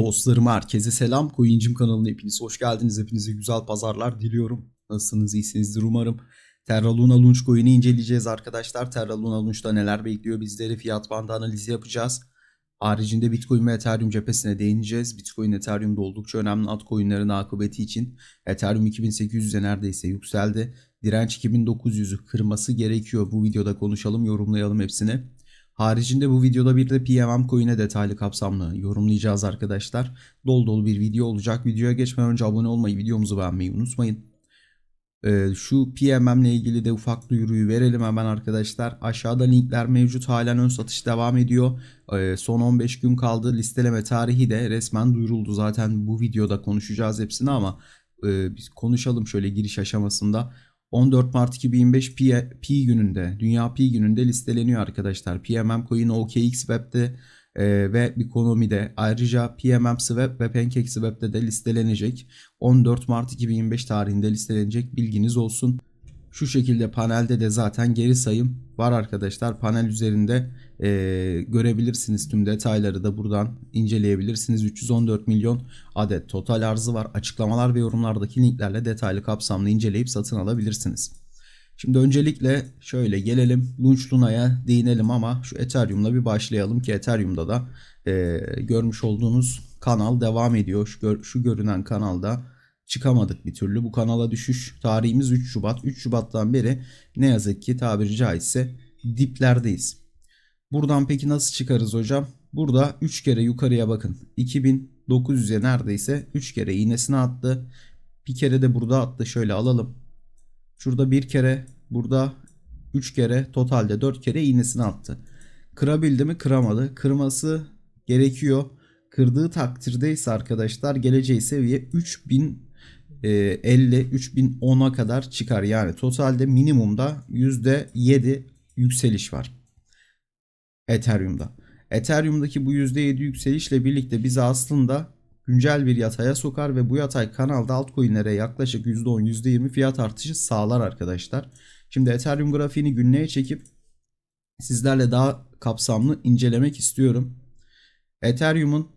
Dostlarım herkese selam. Coincim kanalına hepiniz hoş geldiniz. Hepinize güzel pazarlar diliyorum. Nasılsınız? iyisinizdir umarım. Terra Luna Launch Coin'i inceleyeceğiz arkadaşlar. Terra Luna Launch'ta neler bekliyor bizleri fiyat bandı analizi yapacağız. Haricinde Bitcoin ve Ethereum cephesine değineceğiz. Bitcoin Ethereum'da oldukça önemli altcoin'lerin akıbeti için. Ethereum 2800'e neredeyse yükseldi. Direnç 2900'ü kırması gerekiyor. Bu videoda konuşalım, yorumlayalım hepsini. Haricinde bu videoda bir de PMM coin'e detaylı kapsamlı yorumlayacağız arkadaşlar. Dolu dolu bir video olacak. Videoya geçmeden önce abone olmayı, videomuzu beğenmeyi unutmayın. Ee, şu PMM ile ilgili de ufak duyuruyu verelim hemen arkadaşlar. Aşağıda linkler mevcut. Halen ön satış devam ediyor. Ee, son 15 gün kaldı. Listeleme tarihi de resmen duyuruldu. Zaten bu videoda konuşacağız hepsini ama e, biz konuşalım şöyle giriş aşamasında. 14 Mart 2025 Pi, Pi gününde, Dünya Pi gününde listeleniyor arkadaşlar. PMM Coin OKX Web'de e, ve Economy'de ayrıca PMM Swap ve Pancake Swap'te de listelenecek. 14 Mart 2025 tarihinde listelenecek bilginiz olsun. Şu şekilde panelde de zaten geri sayım var arkadaşlar. Panel üzerinde e, görebilirsiniz tüm detayları da buradan inceleyebilirsiniz. 314 milyon adet total arzı var. Açıklamalar ve yorumlardaki linklerle detaylı kapsamlı inceleyip satın alabilirsiniz. Şimdi öncelikle şöyle gelelim Launch Luna'ya değinelim ama şu Ethereum'la bir başlayalım ki Ethereum'da da e, görmüş olduğunuz kanal devam ediyor. Şu, gör, şu görünen kanalda çıkamadık bir türlü. Bu kanala düşüş tarihimiz 3 Şubat. 3 Şubat'tan beri ne yazık ki tabiri caizse diplerdeyiz. Buradan peki nasıl çıkarız hocam? Burada 3 kere yukarıya bakın. 2900'e neredeyse 3 kere iğnesini attı. Bir kere de burada attı. Şöyle alalım. Şurada bir kere, burada 3 kere, totalde 4 kere iğnesini attı. Kırabildi mi? Kıramadı. Kırması gerekiyor. Kırdığı takdirde ise arkadaşlar geleceği seviye 3000 50 3010'a kadar çıkar. Yani totalde minimumda %7 yükseliş var. Ethereum'da. Ethereum'daki bu %7 yükselişle birlikte bizi aslında güncel bir yataya sokar ve bu yatay kanalda altcoin'lere yaklaşık %10 %20 fiyat artışı sağlar arkadaşlar. Şimdi Ethereum grafiğini günlüğe çekip sizlerle daha kapsamlı incelemek istiyorum. Ethereum'un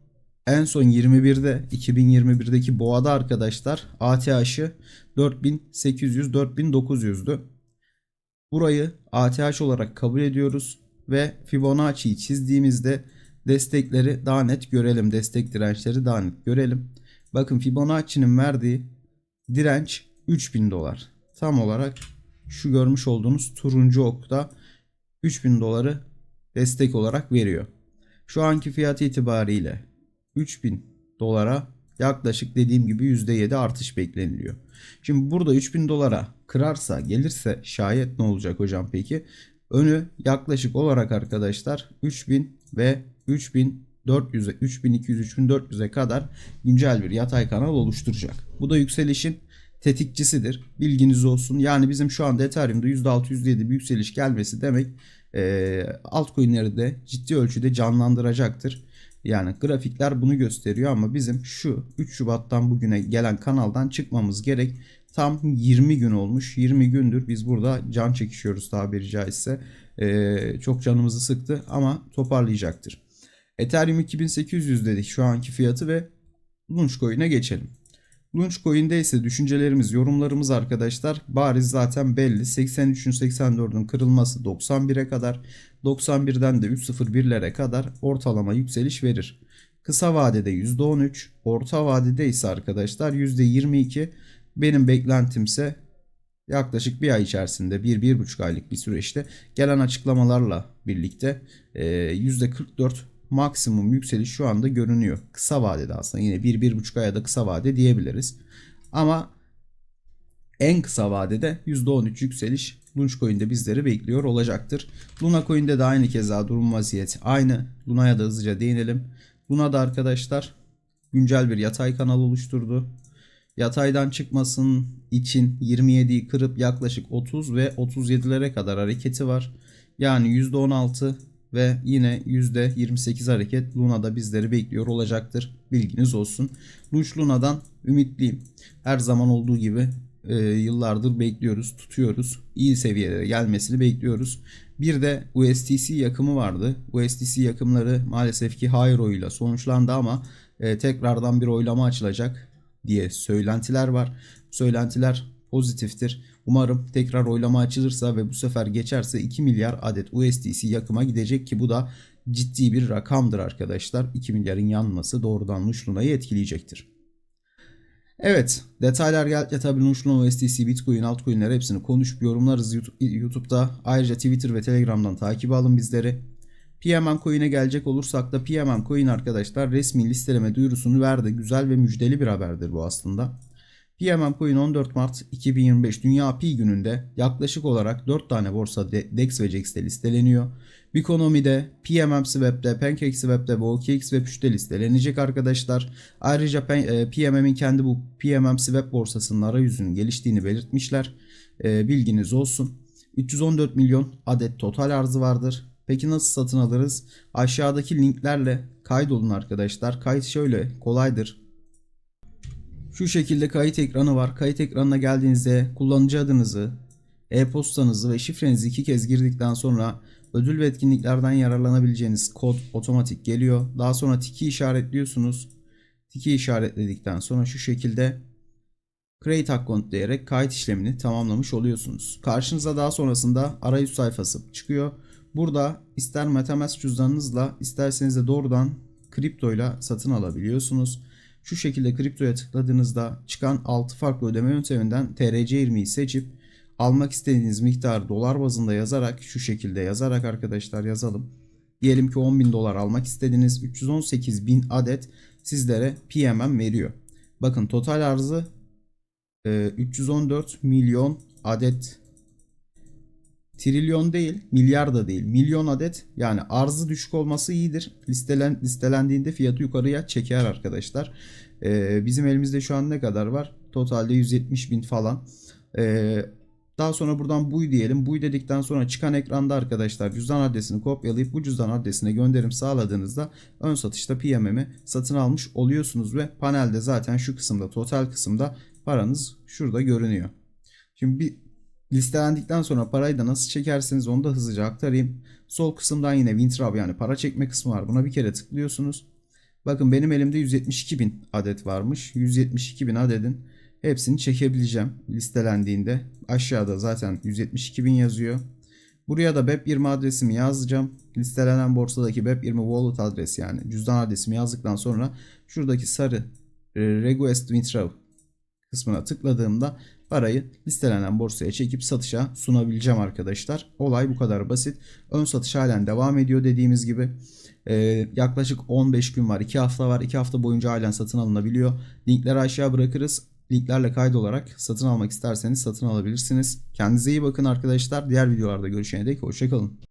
en son 21'de 2021'deki boğada arkadaşlar ATH'ı 4800 4900'dü. Burayı ATH olarak kabul ediyoruz ve Fibonacci'yi çizdiğimizde destekleri daha net görelim. Destek dirençleri daha net görelim. Bakın Fibonacci'nin verdiği direnç 3000 dolar. Tam olarak şu görmüş olduğunuz turuncu okta 3000 doları destek olarak veriyor. Şu anki fiyat itibariyle 3000 dolara yaklaşık dediğim gibi %7 artış bekleniliyor. Şimdi burada 3000 dolara kırarsa gelirse şayet ne olacak hocam peki? Önü yaklaşık olarak arkadaşlar 3000 ve 3400'e 3200 3400'e kadar güncel bir yatay kanal oluşturacak. Bu da yükselişin tetikçisidir. Bilginiz olsun. Yani bizim şu anda Ethereum'da %6 %7 bir yükseliş gelmesi demek altcoin'leri de ciddi ölçüde canlandıracaktır. Yani grafikler bunu gösteriyor ama bizim şu 3 Şubat'tan bugüne gelen kanaldan çıkmamız gerek. Tam 20 gün olmuş. 20 gündür biz burada can çekişiyoruz tabiri caizse. Ee, çok canımızı sıktı ama toparlayacaktır. Ethereum 2800 dedik şu anki fiyatı ve Launchcoin'e geçelim. Launchcoin'de ise düşüncelerimiz, yorumlarımız arkadaşlar bariz zaten belli. 83'ün 84'ün kırılması 91'e kadar, 91'den de 3.01'lere kadar ortalama yükseliş verir. Kısa vadede %13, orta vadede ise arkadaşlar %22. Benim beklentimse yaklaşık bir ay içerisinde, 1-1,5 aylık bir süreçte gelen açıklamalarla birlikte %44 maksimum yükseliş şu anda görünüyor. Kısa vadede aslında yine 1-1,5 aya da kısa vade diyebiliriz. Ama en kısa vadede %13 yükseliş Launchcoin'de bizleri bekliyor olacaktır. Luna Coin'de de aynı keza durum vaziyet aynı. Luna'ya da hızlıca değinelim. Luna da arkadaşlar güncel bir yatay kanal oluşturdu. Yataydan çıkmasın için 27'yi kırıp yaklaşık 30 ve 37'lere kadar hareketi var. Yani %16 ve yine %28 hareket Luna'da bizleri bekliyor olacaktır. Bilginiz olsun. Luş Luna'dan ümitliyim. Her zaman olduğu gibi e, yıllardır bekliyoruz, tutuyoruz. İyi seviyelere gelmesini bekliyoruz. Bir de USDC yakımı vardı. USDC yakımları maalesef ki hayır oyuyla sonuçlandı ama e, tekrardan bir oylama açılacak diye söylentiler var. Söylentiler pozitiftir. Umarım tekrar oylama açılırsa ve bu sefer geçerse 2 milyar adet USDC yakıma gidecek ki bu da ciddi bir rakamdır arkadaşlar. 2 milyarın yanması doğrudan Luna'yı etkileyecektir. Evet detaylar geldikçe tabii Lunch'un USDC, Bitcoin, altcoin'ler hepsini konuşup yorumlarız YouTube- YouTube'da. Ayrıca Twitter ve Telegram'dan takip alın bizleri. PMM Coin'e gelecek olursak da PMM Coin arkadaşlar resmi listeleme duyurusunu verdi. Güzel ve müjdeli bir haberdir bu aslında. PMM Coin 14 Mart 2025 Dünya Pi gününde yaklaşık olarak 4 tane borsa de- DEX ve JAX'te listeleniyor. Bikonomi'de, PMM Swap'te, PancakeSwap'te ve OKXWeb3'te listelenecek arkadaşlar. Ayrıca Pen- e, PMM'in kendi bu PMM Swap borsasının arayüzünün geliştiğini belirtmişler. E, bilginiz olsun. 314 milyon adet total arzı vardır. Peki nasıl satın alırız? Aşağıdaki linklerle kaydolun arkadaşlar. Kayıt şöyle kolaydır. Şu şekilde kayıt ekranı var. Kayıt ekranına geldiğinizde kullanıcı adınızı, e-postanızı ve şifrenizi iki kez girdikten sonra ödül ve etkinliklerden yararlanabileceğiniz kod otomatik geliyor. Daha sonra tiki işaretliyorsunuz. Tiki işaretledikten sonra şu şekilde Create Account diyerek kayıt işlemini tamamlamış oluyorsunuz. Karşınıza daha sonrasında arayüz sayfası çıkıyor. Burada ister MetaMask cüzdanınızla isterseniz de doğrudan kriptoyla satın alabiliyorsunuz. Şu şekilde kriptoya tıkladığınızda çıkan 6 farklı ödeme yönteminden TRC20'yi seçip almak istediğiniz miktarı dolar bazında yazarak şu şekilde yazarak arkadaşlar yazalım. Diyelim ki 10.000 dolar almak istediğiniz 318.000 adet sizlere PMM veriyor. Bakın total arzı e, 314 milyon adet trilyon değil, milyar da değil. Milyon adet yani arzı düşük olması iyidir. Listelen, listelendiğinde fiyatı yukarıya çeker arkadaşlar. Ee, bizim elimizde şu an ne kadar var? Totalde 170 bin falan. Ee, daha sonra buradan buy diyelim. Buy dedikten sonra çıkan ekranda arkadaşlar cüzdan adresini kopyalayıp bu cüzdan adresine gönderim sağladığınızda ön satışta PMM'i satın almış oluyorsunuz ve panelde zaten şu kısımda total kısımda paranız şurada görünüyor. Şimdi bir listelendikten sonra parayı da nasıl çekersiniz onu da hızlıca aktarayım. Sol kısımdan yine WinTrab yani para çekme kısmı var. Buna bir kere tıklıyorsunuz. Bakın benim elimde 172 bin adet varmış. 172 bin adedin hepsini çekebileceğim listelendiğinde. Aşağıda zaten 172 bin yazıyor. Buraya da BEP20 adresimi yazacağım. Listelenen borsadaki BEP20 wallet adresi yani cüzdan adresimi yazdıktan sonra şuradaki sarı e, Request WinTrab kısmına tıkladığımda parayı listelenen borsaya çekip satışa sunabileceğim arkadaşlar. Olay bu kadar basit. Ön satış halen devam ediyor dediğimiz gibi. Ee, yaklaşık 15 gün var. 2 hafta var. 2 hafta boyunca halen satın alınabiliyor. Linkleri aşağı bırakırız. Linklerle kaydolarak satın almak isterseniz satın alabilirsiniz. Kendinize iyi bakın arkadaşlar. Diğer videolarda görüşene dek hoşçakalın.